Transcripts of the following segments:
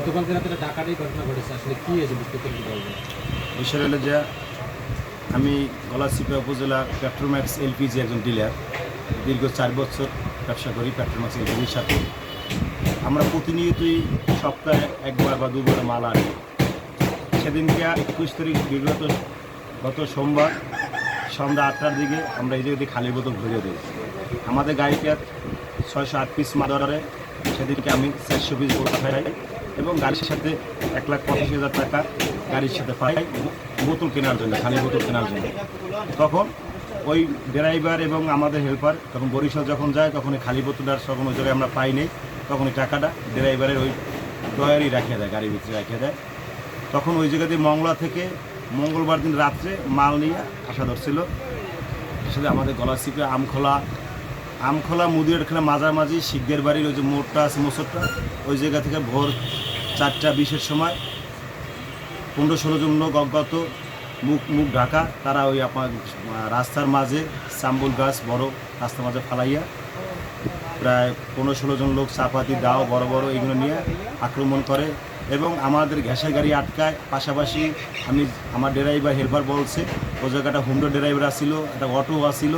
গতকালকে আসলে কি বুঝতে যে, আমি গলাচিপা উপজেলা পেট্রোম্যাক্স এলপিজি একজন ডিলার দীর্ঘ চার বছর ব্যবসা করি পেট্রোম্যাক্স এলপিজির সাথে। আমরা প্রতিনিয়তই সপ্তাহে একবার বা দুবার মাল আনি। সেদিনকে একুশ তারিখ, বিগত গত সোমবার সন্ধ্যা আটটার দিকে আমরা এই জায়গাতে খালি বোতল ভরে দিই। আমাদের গাড়িতে ছয়শো আট পিস মাল অর্ডারে সেদিনকে আমি চারশো পিস বোতল পাঠাই এবং গাড়ির সাথে এক লাখ পঁচাশি হাজার টাকা গাড়ির সাথে পাই বোতল কেনার জন্য খালি বোতল কেনার জন্য। তখন ওই ড্রাইভার এবং আমাদের হেল্পার তখন বরিশাল যখন যায় তখন খালি বোতলটা তখন ওই জায়গায় আমরা পাই নেই। তখন ওই টাকাটা ড্রাইভারের ওই ডয়ারই রাখিয়ে দেয়, গাড়ির ভিতরে রাখিয়ে দেয়। তখন ওই জায়গা দিয়ে মংলা থেকে মঙ্গলবার দিন রাত্রে মাল নিয়ে আসা ধরছিল। আসলে আমাদের গলাচিপে আমখোলা আমখোলা মুদির এখানে মাঝামাঝি শিখদের বাড়ির ওই যে মোড়টা আছে মোসরটা ওই জায়গা থেকে ভোর চারটা বিশের সময়। পনেরো ষোলো জন লোক অজ্ঞাত, মুখ মুখ ঢাকা। তারা ওই আপনার রাস্তার মাঝে চাম্বুল গাছ বড় রাস্তার মাঝে ফালাইয়া প্রায় পনেরো ষোলো জন লোক চাপাতি, দাও, বড় বড় এগুলো নিয়ে আক্রমণ করে এবং আমাদের গ্যাসের গাড়ি আটকায়। পাশাপাশি আমি আমার ড্রাইভার হেল্পার বলছে, ও জায়গাটা হুন্ডো ড্রাইভার আসছিল একটা অটো আসছিল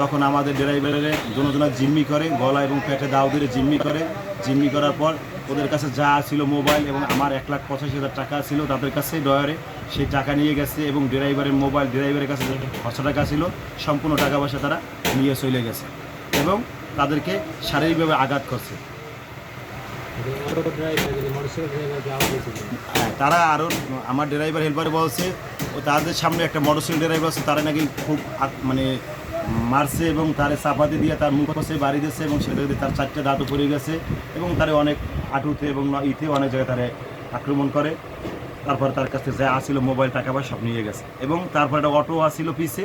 তখন আমাদের ড্রাইভারের দুজনা জিম্মি করে, গলা এবং পেটে দাও দিয়ে জিম্মি করে। জিম্মি করার পর ওদের কাছে যা ছিল মোবাইল এবং আমার এক লাখ পঁচাশি হাজার টাকা ছিল তাদের কাছে ডয়ারে সেই টাকা নিয়ে গেছে এবং ড্রাইভারের মোবাইল ড্রাইভারের কাছে পাঁচশো টাকা ছিল সম্পূর্ণ টাকা পয়সা তারা নিয়ে চলে গেছে এবং তাদেরকে শারীরিকভাবে আঘাত করছে। হ্যাঁ, তারা আরও আমার ড্রাইভার হেল্পার বলছে ও তাদের সামনে একটা মোটরসাইকেল ড্রাইভার আছে তারা নাকি খুব মানে মারছে এবং তার চাপাতি দিয়ে তার মুখ পাশে বাড়ি দিয়েছে এবং সেটা তার চারটে দাঁতও পড়ে গেছে এবং তারে অনেক আটুতে এবং ইতে অনেক জায়গায় তারে আক্রমণ করে। তারপর তার কাছে যা আসছিল মোবাইল, টাকা পয়সা সব নিয়ে গেছে। এবং তারপর একটা অটো আসছিল পিছে।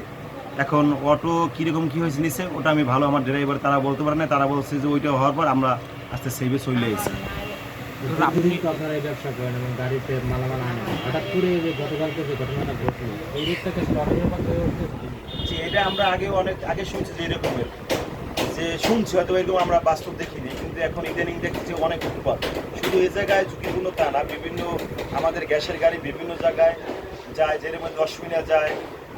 এখন অটো কীরকম কী হয়েছে নিচে, ওটা আমি ভালো আমার ড্রাইভার তারা বলতে পারে না তারা বলছে যে ওইটা হওয়ার পর আমরা আস্তে সেভে চলে এসেছি। আপনারা এই ব্যবসা করেন এবং গাড়িতে মালামাল আনেন। হঠাৎ করে যে গতকালকে যে ঘটনাটা ঘটলো এই রূপটাকে আসলে অটোর মাধ্যমে যে এটা আমরা আগে অনেক আগে শুনছি যে এরকমের। যে শুনছি হয়তো এরকম আমরা বাস্তব দেখিনি কিন্তু এখন ইদানিং দেখছি অনেক উৎপাদ শুধু এই জায়গায় ঝুঁকিপূর্ণ তা না বিভিন্ন আমাদের গ্যাসের গাড়ি বিভিন্ন জায়গায় যায় যেরকম দশমিনা যায়।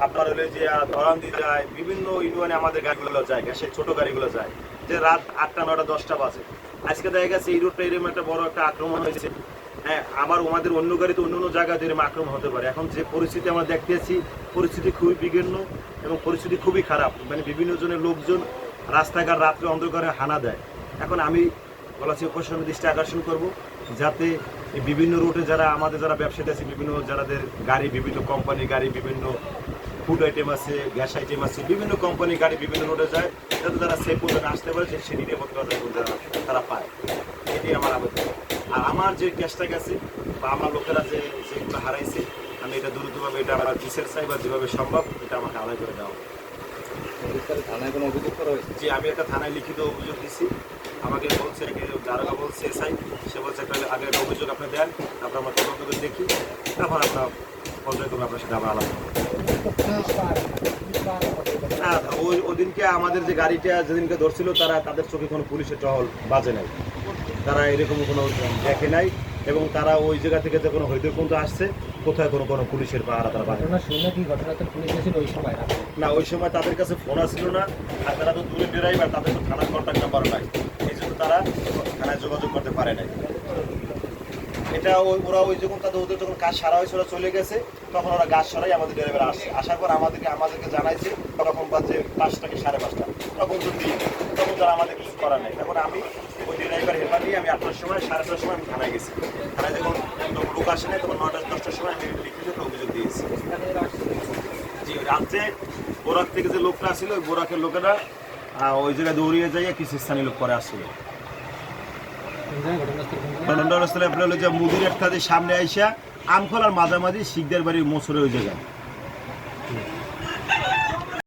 আপনার হলে যে ধরান্দি যায় বিভিন্ন ইউনিয়নে আমাদের গাড়িগুলো যায় গ্যাসের ছোট গাড়িগুলো যায়। যে রাত আটটা নটা দশটা বাজে। আজকে দেখা গেছে এই রোডটা এরকম একটা বড় একটা আক্রমণ হয়েছে। হ্যাঁ আবার আমাদের অন্য গাড়িতে অন্য অন্য জায়গায় এরকম আক্রমণ হতে পারে। এখন যে পরিস্থিতি আমরা দেখতেছি পরিস্থিতি খুবই বিঘ্ন এবং পরিস্থিতি খুবই খারাপ। মানে বিভিন্ন জনের লোকজন রাস্তাঘাট রাত্রে অন্ধকারে হানা দেয়। এখন আমি বলাছি প্রশাসনের দৃষ্টি আকর্ষণ করব যাতে বিভিন্ন রুটে যারা, আমাদের যারা ব্যবসায়ী আছে, বিভিন্ন যারাদের গাড়ি, বিভিন্ন কোম্পানির গাড়ি, বিভিন্ন ফুড আইটেম আছে গ্যাস আইটেম আছে বিভিন্ন কোম্পানির গাড়ি বিভিন্ন রোডে যায় যাতে তারা সেফ পর্যন্ত আসতে পারে যে সে নিরাপত্তা তারা পায়। এটি আমার আবেদন। আর আমার যে ক্যাশটা গেছে বা আমার লোকেরা যে যেগুলো হারাইছে আমি এটা দ্রুতভাবে এটা আমার বিচার চাই বা যেভাবে সম্ভব এটা আমাকে আদায় করে দেওয়া হবে। থানায় কোনো অভিযোগ করা হয়েছে? যে আমি একটা থানায় লিখিত অভিযোগ দিচ্ছি আমাকে বলছে যারা বলছে এসআই। সে বলছে একটা আগে একটা অভিযোগ আপনি দেন তারপর আমরা তদন্ত করে দেখি। তারপর আপনার পর্যায়ক্রমে আপনার সাথে আবার আলাদা না ওই ওদিনকে আমাদের যে গাড়িটা যেদিনকে ধরছিল তারা তাদের চোখে কোনো পুলিশের টহল বাজে নাই। তারা এরকম কোনো দেখে নাই এবং তারা ওই জায়গা থেকে যে কোনো পর্যন্ত আসছে কোথায় কোনো কোনো পুলিশের পাহারা তারা বাজে ঘটনা শুনে কি ঘটনাতে পুলিশ এসেছিল ওই সময়? না ওই সময় তাদের কাছে ফোন আসছিল না আর তারা তো দূরে ড্রাইভার তাদের তো থানার কন্ট্যাক্ট নাম্বার নাই। এই জন্য তারা থানায় যোগাযোগ করতে পারে নাই। এটা ওই ওরা ওই যখন তাদের ওদের যখন কাজ সারা হয়েছে, ওরা চলে গেছে, তখন ওরা গাছ সরাই আমাদের ড্রাইভার আসছে আসার পর আমাদেরকে আমাদেরকে জানাইছে, তখন বাজে পাঁচটা কি সাড়ে পাঁচটা। তখন দিন। তখন তারা আমাদের কিছু করার নেই। তখন আমি ওই ড্রাইভার হেল্পার নিয়ে আমি আটটার সময়, সাড়ে আটটার সময় আমি থানায় গেছি। থানায় যখন লোক আসে নাই, তখন নটা দশটার সময় আমি লিখিত অভিযোগ দিয়েছি। জি, রাত্রে বোরাক থেকে যে লোকটা আসছিল ওই বোরাকের লোকেরা ওই জায়গায় দৌড়িয়ে যাইয়ে কিছু স্থানীয় লোক করে আসছিল কোন জায়গায় ঘটনাস্থল কোন জায়গায়? ঘটনাস্থলে আপনার হলো যে মুদির একটা সামনে আইসা আমখোলার মাঝামাঝি শিখদের বাড়ির মোসরে ওই জায়গায়।